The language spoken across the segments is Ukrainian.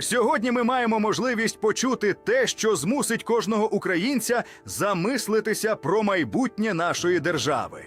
Сьогодні ми маємо можливість почути те, що змусить кожного українця замислитися про майбутнє нашої держави.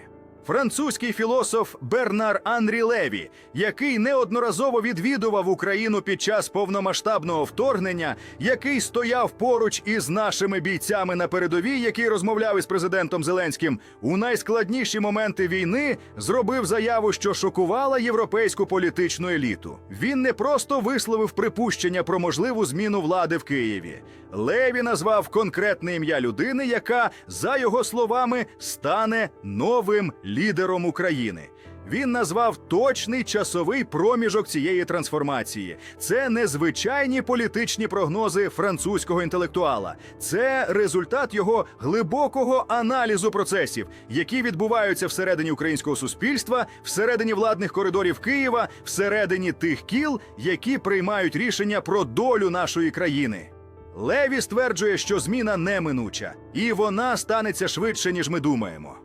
Французький філософ Бернар Анрі Леві, який неодноразово відвідував Україну під час повномасштабного вторгнення, який стояв поруч із нашими бійцями на передовій, який розмовляв із президентом Зеленським у найскладніші моменти війни, зробив заяву, що шокувала європейську політичну еліту. Він не просто висловив припущення про можливу зміну влади в Києві. Леві назвав конкретне ім'я людини, яка, за його словами, стане новим лідером України. Він назвав точний часовий проміжок цієї трансформації. Це не звичайні політичні прогнози французького інтелектуала, це результат його глибокого аналізу процесів, які відбуваються всередині українського суспільства, всередині владних коридорів Києва, всередині тих кіл, які приймають рішення про долю нашої країни. Леві стверджує, що зміна неминуча, і вона станеться швидше, ніж ми думаємо.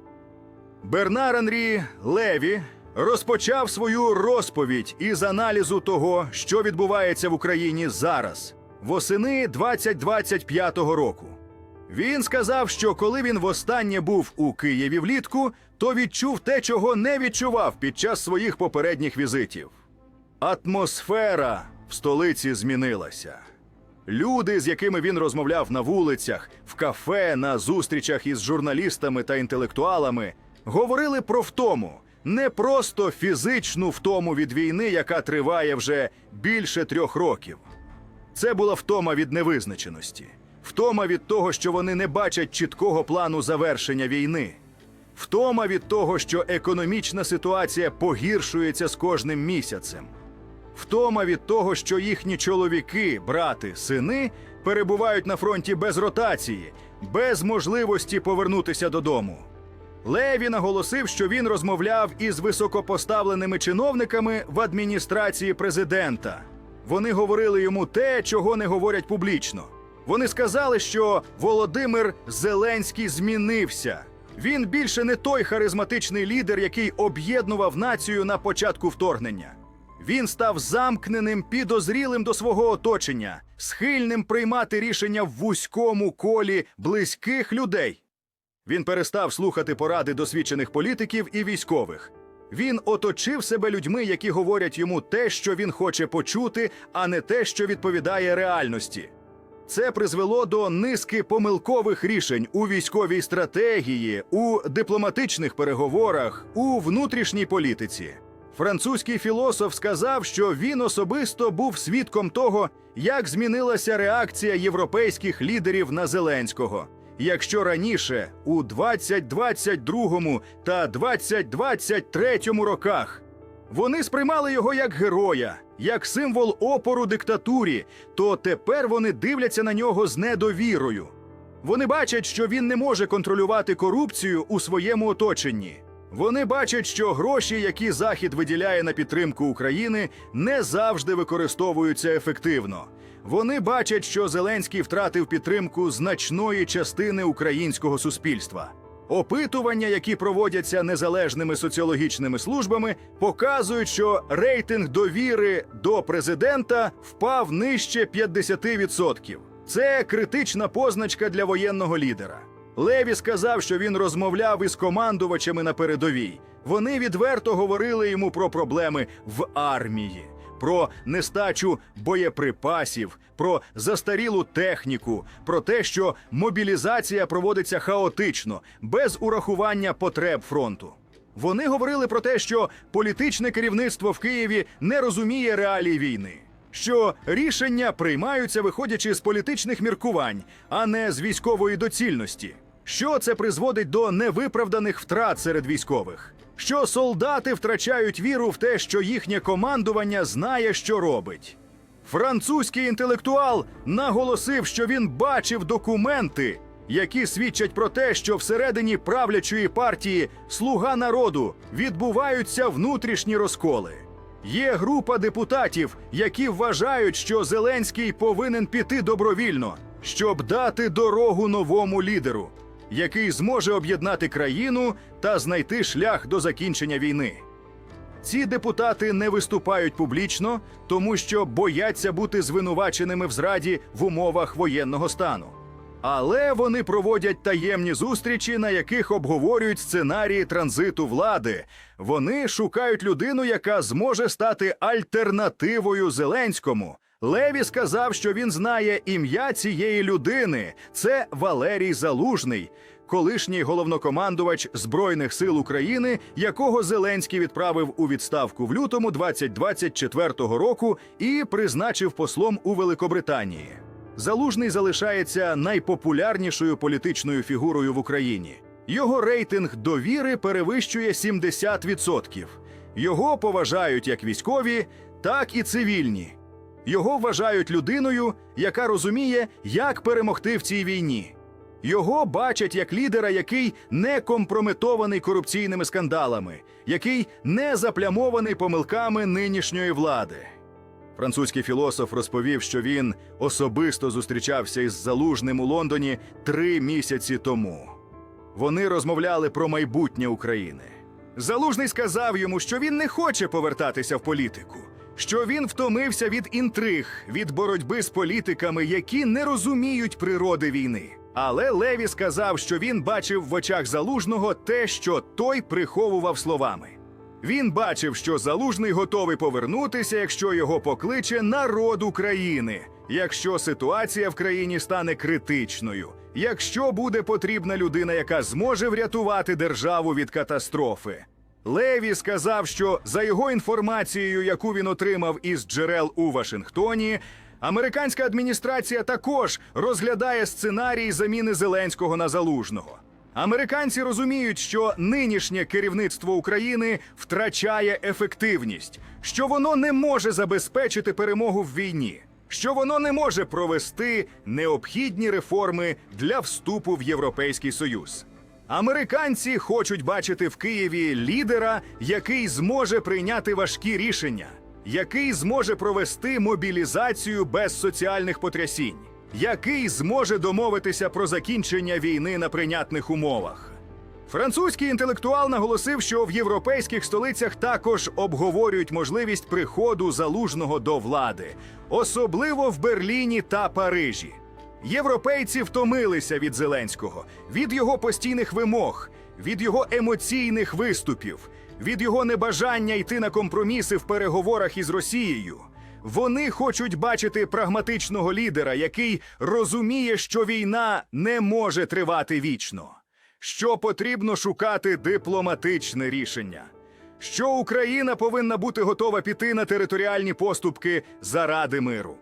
Бернар Анрі Леві розпочав свою розповідь із аналізу того, що відбувається в Україні зараз, восени 2025 року. Він сказав, що коли він востаннє був у Києві влітку, то відчув те, чого не відчував під час своїх попередніх візитів. Атмосфера в столиці змінилася. Люди, з якими він розмовляв на вулицях, в кафе, на зустрічах із журналістами та інтелектуалами, говорили про втому, не просто фізичну втому від війни, яка триває вже більше трьох років. Це була втома від невизначеності, втома від того, що вони не бачать чіткого плану завершення війни, втома від того, що економічна ситуація погіршується з кожним місяцем. Втома від того, що їхні чоловіки, брати, сини перебувають на фронті без ротації, без можливості повернутися додому. Леві наголосив, що він розмовляв із високопоставленими чиновниками в адміністрації президента. Вони говорили йому те, чого не говорять публічно. Вони сказали, що Володимир Зеленський змінився. Він більше не той харизматичний лідер, який об'єднував націю на початку вторгнення. Він став замкненим, підозрілим до свого оточення, схильним приймати рішення в вузькому колі близьких людей. Він перестав слухати поради досвідчених політиків і військових. Він оточив себе людьми, які говорять йому те, що він хоче почути, а не те, що відповідає реальності. Це призвело до низки помилкових рішень у військовій стратегії, у дипломатичних переговорах, у внутрішній політиці. Французький філософ сказав, що він особисто був свідком того, як змінилася реакція європейських лідерів на Зеленського. Якщо раніше, у 2022 та 2023 роках, вони сприймали його як героя, як символ опору диктатурі, то тепер вони дивляться на нього з недовірою. Вони бачать, що він не може контролювати корупцію у своєму оточенні. Вони бачать, що гроші, які Захід виділяє на підтримку України, не завжди використовуються ефективно. Вони бачать, що Зеленський втратив підтримку значної частини українського суспільства. Опитування, які проводяться незалежними соціологічними службами, показують, що рейтинг довіри до президента впав нижче 50%. Це критична позначка для воєнного лідера. Леві сказав, що він розмовляв із командувачами на передовій. Вони відверто говорили йому про проблеми в армії, про нестачу боєприпасів, про застарілу техніку, про те, що мобілізація проводиться хаотично, без урахування потреб фронту. Вони говорили про те, що політичне керівництво в Києві не розуміє реалій війни. Що рішення приймаються виходячи з політичних міркувань, а не з військової доцільності. Що це призводить до невиправданих втрат серед військових? Що солдати втрачають віру в те, що їхнє командування знає, що робить. Французький інтелектуал наголосив, що він бачив документи, які свідчать про те, що всередині правлячої партії Слуга народу відбуваються внутрішні розколи. Є група депутатів, які вважають, що Зеленський повинен піти добровільно, щоб дати дорогу новому лідеру, який зможе об'єднати країну та знайти шлях до закінчення війни. Ці депутати не виступають публічно, тому що бояться бути звинуваченими в зраді в умовах воєнного стану. Але вони проводять таємні зустрічі, на яких обговорюють сценарії транзиту влади. Вони шукають людину, яка зможе стати альтернативою Зеленському. Леві сказав, що він знає ім'я цієї людини. Це Валерій Залужний, колишній головнокомандувач Збройних сил України, якого Зеленський відправив у відставку в лютому 2024 року і призначив послом у Великобританії. Залужний залишається найпопулярнішою політичною фігурою в Україні. Його рейтинг довіри перевищує 70%. Його поважають як військові, так і цивільні. Його вважають людиною, яка розуміє, як перемогти в цій війні. Його бачать як лідера, який не компрометований корупційними скандалами, який не заплямований помилками нинішньої влади. Французький філософ розповів, що він особисто зустрічався із залужним у Лондоні три місяці тому. Вони розмовляли про майбутнє України. Залужний сказав йому, що він не хоче повертатися в політику, що він втомився від інтриг, від боротьби з політиками, які не розуміють природи війни. Але Леві сказав, що він бачив в очах залужного те, що той приховував словами. Він бачив, що залужний готовий повернутися, якщо його покличе народ України, якщо ситуація в країні стане критичною, якщо буде потрібна людина, яка зможе врятувати державу від катастрофи. Леві сказав, що за його інформацією, яку він отримав із джерел у Вашингтоні, американська адміністрація також розглядає сценарій заміни Зеленського на залужного. Американці розуміють, що нинішнє керівництво України втрачає ефективність, що воно не може забезпечити перемогу в війні, що воно не може провести необхідні реформи для вступу в Європейський Союз. Американці хочуть бачити в Києві лідера, який зможе прийняти важкі рішення, який зможе провести мобілізацію без соціальних потрясінь який зможе домовитися про закінчення війни на прийнятних умовах. Французький інтелектуал наголосив, що в європейських столицях також обговорюють можливість приходу залужного до влади, особливо в Берліні та Парижі. Європейці втомилися від Зеленського, від його постійних вимог, від його емоційних виступів, від його небажання йти на компроміси в переговорах із Росією. Вони хочуть бачити прагматичного лідера, який розуміє, що війна не може тривати вічно, що потрібно шукати дипломатичне рішення, що Україна повинна бути готова піти на територіальні поступки заради миру.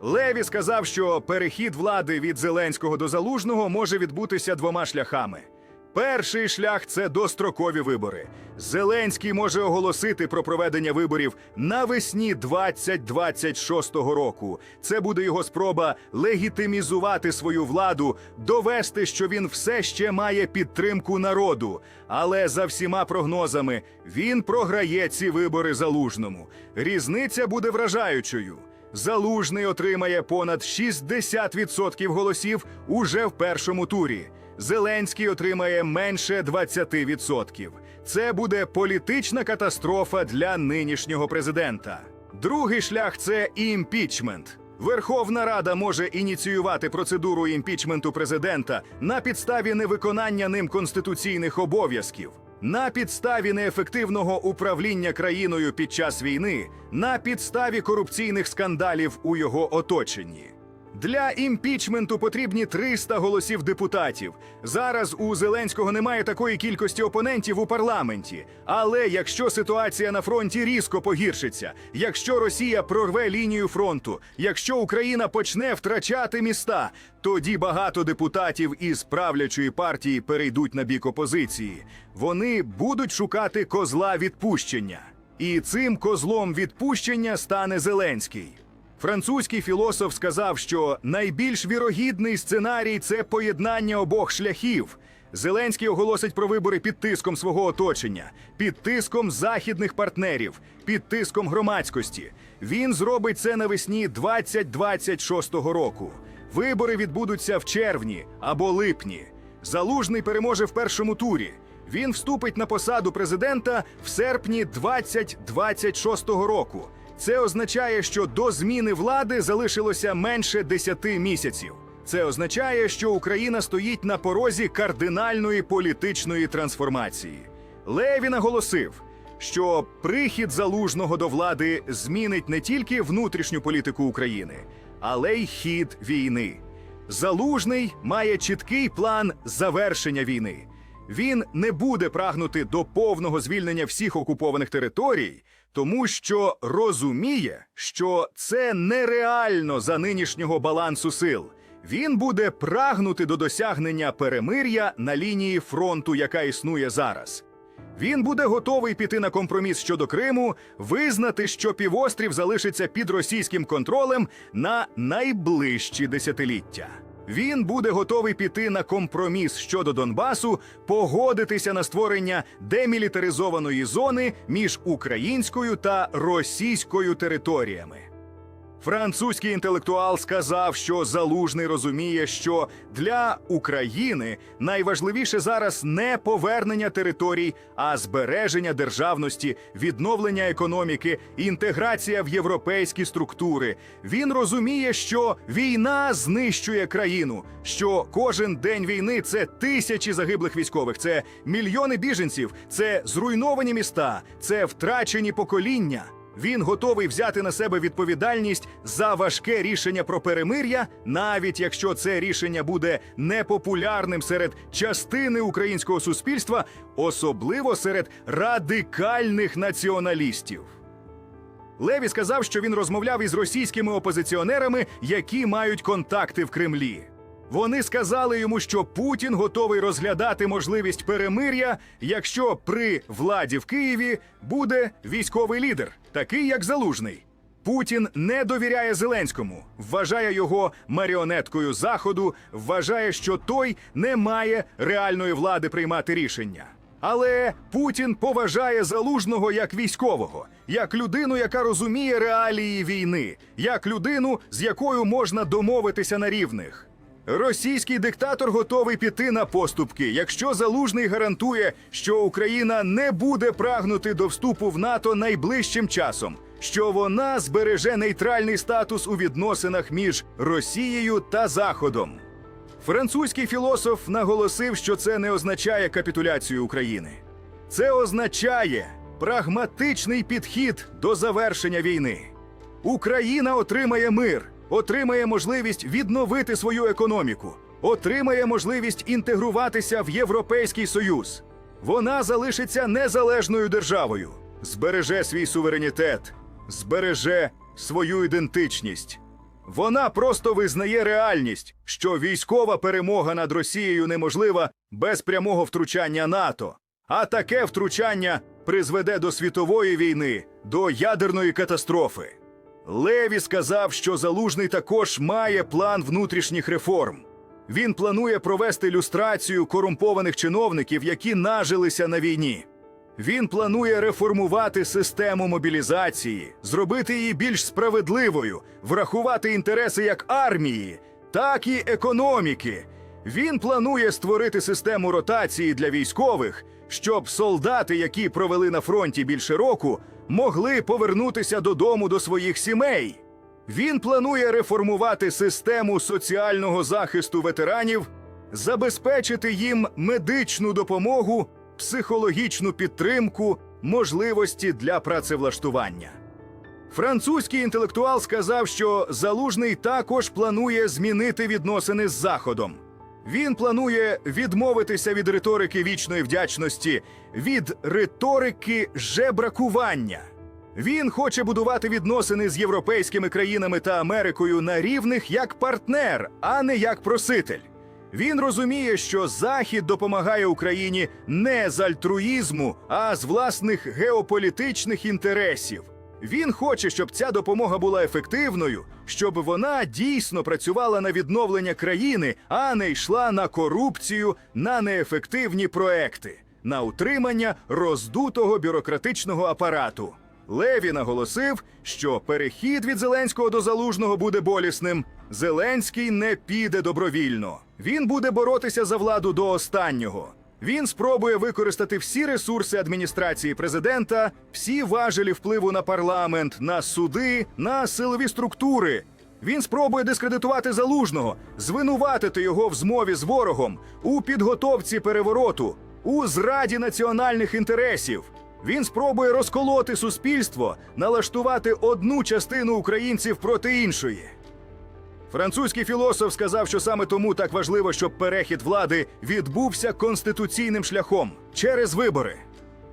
Леві сказав, що перехід влади від Зеленського до Залужного може відбутися двома шляхами. Перший шлях це дострокові вибори. Зеленський може оголосити про проведення виборів навесні 2026 року. Це буде його спроба легітимізувати свою владу, довести, що він все ще має підтримку народу. Але за всіма прогнозами він програє ці вибори залужному. Різниця буде вражаючою. Залужний отримає понад 60% голосів уже в першому турі. Зеленський отримає менше 20%. Це буде політична катастрофа для нинішнього президента. Другий шлях це імпічмент. Верховна Рада може ініціювати процедуру імпічменту президента на підставі невиконання ним конституційних обов'язків, на підставі неефективного управління країною під час війни, на підставі корупційних скандалів у його оточенні. Для імпічменту потрібні 300 голосів депутатів. Зараз у Зеленського немає такої кількості опонентів у парламенті. Але якщо ситуація на фронті різко погіршиться, якщо Росія прорве лінію фронту, якщо Україна почне втрачати міста, тоді багато депутатів із правлячої партії перейдуть на бік опозиції. Вони будуть шукати козла відпущення. І цим козлом відпущення стане Зеленський. Французький філософ сказав, що найбільш вірогідний сценарій це поєднання обох шляхів. Зеленський оголосить про вибори під тиском свого оточення, під тиском західних партнерів, під тиском громадськості. Він зробить це навесні 2026 року. Вибори відбудуться в червні або липні. Залужний переможе в першому турі. Він вступить на посаду президента в серпні 2026 року. Це означає, що до зміни влади залишилося менше 10 місяців. Це означає, що Україна стоїть на порозі кардинальної політичної трансформації. Леві наголосив, що прихід залужного до влади змінить не тільки внутрішню політику України, але й хід війни. Залужний має чіткий план завершення війни. Він не буде прагнути до повного звільнення всіх окупованих територій, тому що розуміє, що це нереально за нинішнього балансу сил. Він буде прагнути до досягнення перемир'я на лінії фронту, яка існує зараз. Він буде готовий піти на компроміс щодо Криму, визнати, що півострів залишиться під російським контролем на найближчі десятиліття. Він буде готовий піти на компроміс щодо Донбасу, погодитися на створення демілітаризованої зони між українською та російською територіями. Французький інтелектуал сказав, що залужний розуміє, що для України найважливіше зараз не повернення територій, а збереження державності, відновлення економіки, інтеграція в європейські структури. Він розуміє, що війна знищує країну, що кожен день війни це тисячі загиблих військових, це мільйони біженців, це зруйновані міста, це втрачені покоління. Він готовий взяти на себе відповідальність за важке рішення про перемир'я, навіть якщо це рішення буде непопулярним серед частини українського суспільства, особливо серед радикальних націоналістів. Леві сказав, що він розмовляв із російськими опозиціонерами, які мають контакти в Кремлі. Вони сказали йому, що Путін готовий розглядати можливість перемир'я, якщо при владі в Києві буде військовий лідер, такий як Залужний. Путін не довіряє Зеленському, вважає його маріонеткою Заходу, вважає, що той не має реальної влади приймати рішення. Але Путін поважає залужного як військового, як людину, яка розуміє реалії війни, як людину, з якою можна домовитися на рівних. Російський диктатор готовий піти на поступки, якщо залужний гарантує, що Україна не буде прагнути до вступу в НАТО найближчим часом, що вона збереже нейтральний статус у відносинах між Росією та Заходом. Французький філософ наголосив, що це не означає капітуляцію України. Це означає прагматичний підхід до завершення війни. Україна отримає мир, отримає можливість відновити свою економіку, отримає можливість інтегруватися в Європейський Союз. Вона залишиться незалежною державою, збереже свій суверенітет, збереже свою ідентичність. Вона просто визнає реальність, що військова перемога над Росією неможлива без прямого втручання НАТО. А таке втручання призведе до світової війни, до ядерної катастрофи. Леві сказав, що Залужний також має план внутрішніх реформ. Він планує провести люстрацію корумпованих чиновників, які нажилися на війні. Він планує реформувати систему мобілізації, зробити її більш справедливою, врахувати інтереси як армії, так і економіки. Він планує створити систему ротації для військових, щоб солдати, які провели на фронті більше року, могли повернутися додому до своїх сімей. Він планує реформувати систему соціального захисту ветеранів, забезпечити їм медичну допомогу, психологічну підтримку, можливості для працевлаштування. Французький інтелектуал сказав, що Залужний також планує змінити відносини з Заходом. Він планує відмовитися від риторики вічної вдячності, від риторики жебракування. Він хоче будувати відносини з європейськими країнами та Америкою на рівних як партнер, а не як проситель. Він розуміє, що Захід допомагає Україні не з альтруїзму, а з власних геополітичних інтересів. Він хоче, щоб ця допомога була ефективною, щоб вона дійсно працювала на відновлення країни, а не йшла на корупцію, на неефективні проекти, на утримання роздутого бюрократичного апарату. Леві наголосив, що перехід від Зеленського до Залужного буде болісним. Зеленський не піде добровільно. Він буде боротися за владу до останнього. Він спробує використати всі ресурси адміністрації президента, всі важелі впливу на парламент, на суди, на силові структури. Він спробує дискредитувати залужного, звинуватити його в змові з ворогом, у підготовці перевороту, у зраді національних інтересів. Він спробує розколоти суспільство, налаштувати одну частину українців проти іншої. Французький філософ сказав, що саме тому так важливо, щоб перехід влади відбувся конституційним шляхом через вибори.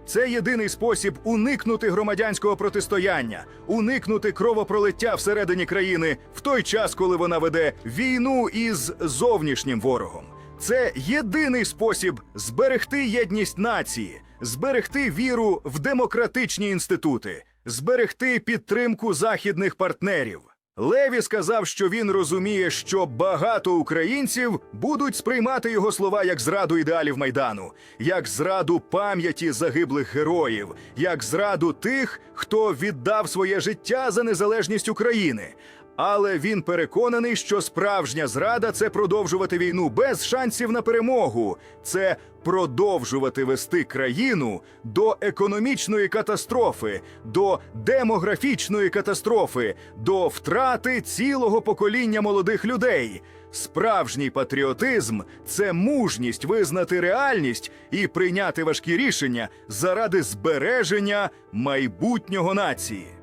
Це єдиний спосіб уникнути громадянського протистояння, уникнути кровопролиття всередині країни в той час, коли вона веде війну із зовнішнім ворогом. Це єдиний спосіб зберегти єдність нації, зберегти віру в демократичні інститути, зберегти підтримку західних партнерів. Леві сказав, що він розуміє, що багато українців будуть сприймати його слова як зраду ідеалів майдану, як зраду пам'яті загиблих героїв, як зраду тих, хто віддав своє життя за незалежність України. Але він переконаний, що справжня зрада це продовжувати війну без шансів на перемогу, це продовжувати вести країну до економічної катастрофи, до демографічної катастрофи, до втрати цілого покоління молодих людей. Справжній патріотизм це мужність визнати реальність і прийняти важкі рішення заради збереження майбутнього нації.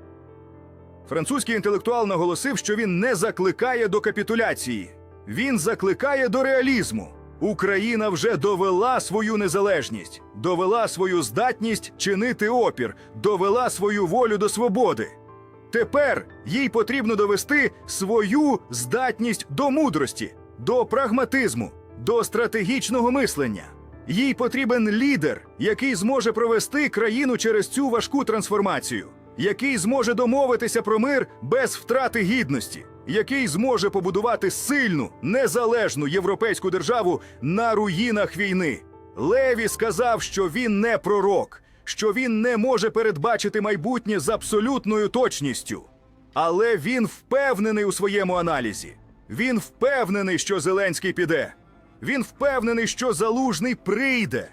Французький інтелектуал наголосив, що він не закликає до капітуляції, він закликає до реалізму. Україна вже довела свою незалежність, довела свою здатність чинити опір, довела свою волю до свободи. Тепер їй потрібно довести свою здатність до мудрості, до прагматизму, до стратегічного мислення. Їй потрібен лідер, який зможе провести країну через цю важку трансформацію, який зможе домовитися про мир без втрати гідності, який зможе побудувати сильну, незалежну європейську державу на руїнах війни. Леві сказав, що він не пророк, що він не може передбачити майбутнє з абсолютною точністю. Але він впевнений у своєму аналізі. Він впевнений, що Зеленський піде. Він впевнений, що залужний прийде.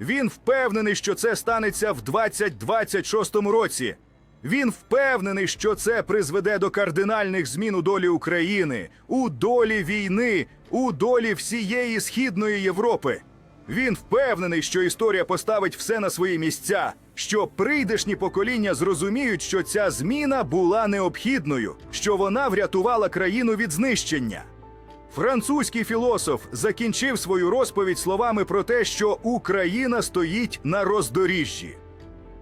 Він впевнений, що це станеться в 2026 році. Він впевнений, що це призведе до кардинальних змін у долі України, у долі війни, у долі всієї східної Європи. Він впевнений, що історія поставить все на свої місця, що прийдешні покоління зрозуміють, що ця зміна була необхідною, що вона врятувала країну від знищення. Французький філософ закінчив свою розповідь словами про те, що Україна стоїть на роздоріжжі.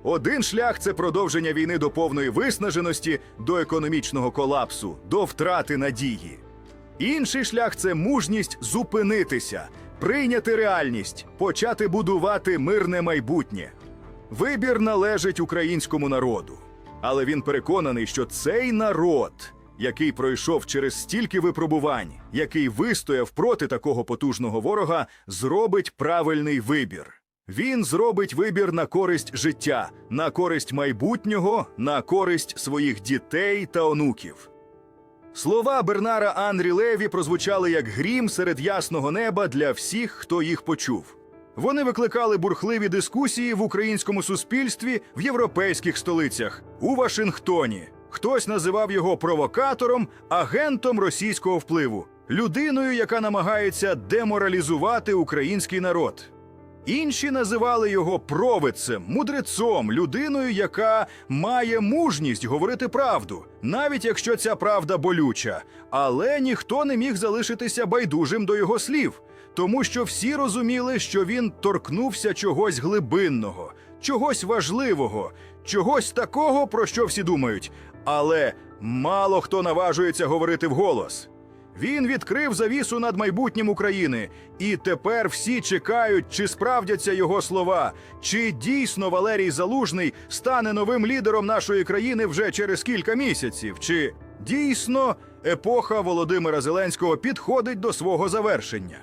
Один шлях це продовження війни до повної виснаженості, до економічного колапсу, до втрати надії. Інший шлях це мужність зупинитися, прийняти реальність, почати будувати мирне майбутнє. Вибір належить українському народу, але він переконаний, що цей народ, який пройшов через стільки випробувань, який вистояв проти такого потужного ворога, зробить правильний вибір. Він зробить вибір на користь життя, на користь майбутнього, на користь своїх дітей та онуків. Слова Бернара Анрі Леві прозвучали як грім серед ясного неба для всіх, хто їх почув. Вони викликали бурхливі дискусії в українському суспільстві в європейських столицях, у Вашингтоні. Хтось називав його провокатором, агентом російського впливу, людиною, яка намагається деморалізувати український народ. Інші називали його провидцем, мудрецом, людиною, яка має мужність говорити правду, навіть якщо ця правда болюча. Але ніхто не міг залишитися байдужим до його слів, тому що всі розуміли, що він торкнувся чогось глибинного, чогось важливого, чогось такого, про що всі думають. Але мало хто наважується говорити вголос. Він відкрив завісу над майбутнім України, і тепер всі чекають, чи справдяться його слова, чи дійсно Валерій Залужний стане новим лідером нашої країни вже через кілька місяців, чи дійсно епоха Володимира Зеленського підходить до свого завершення.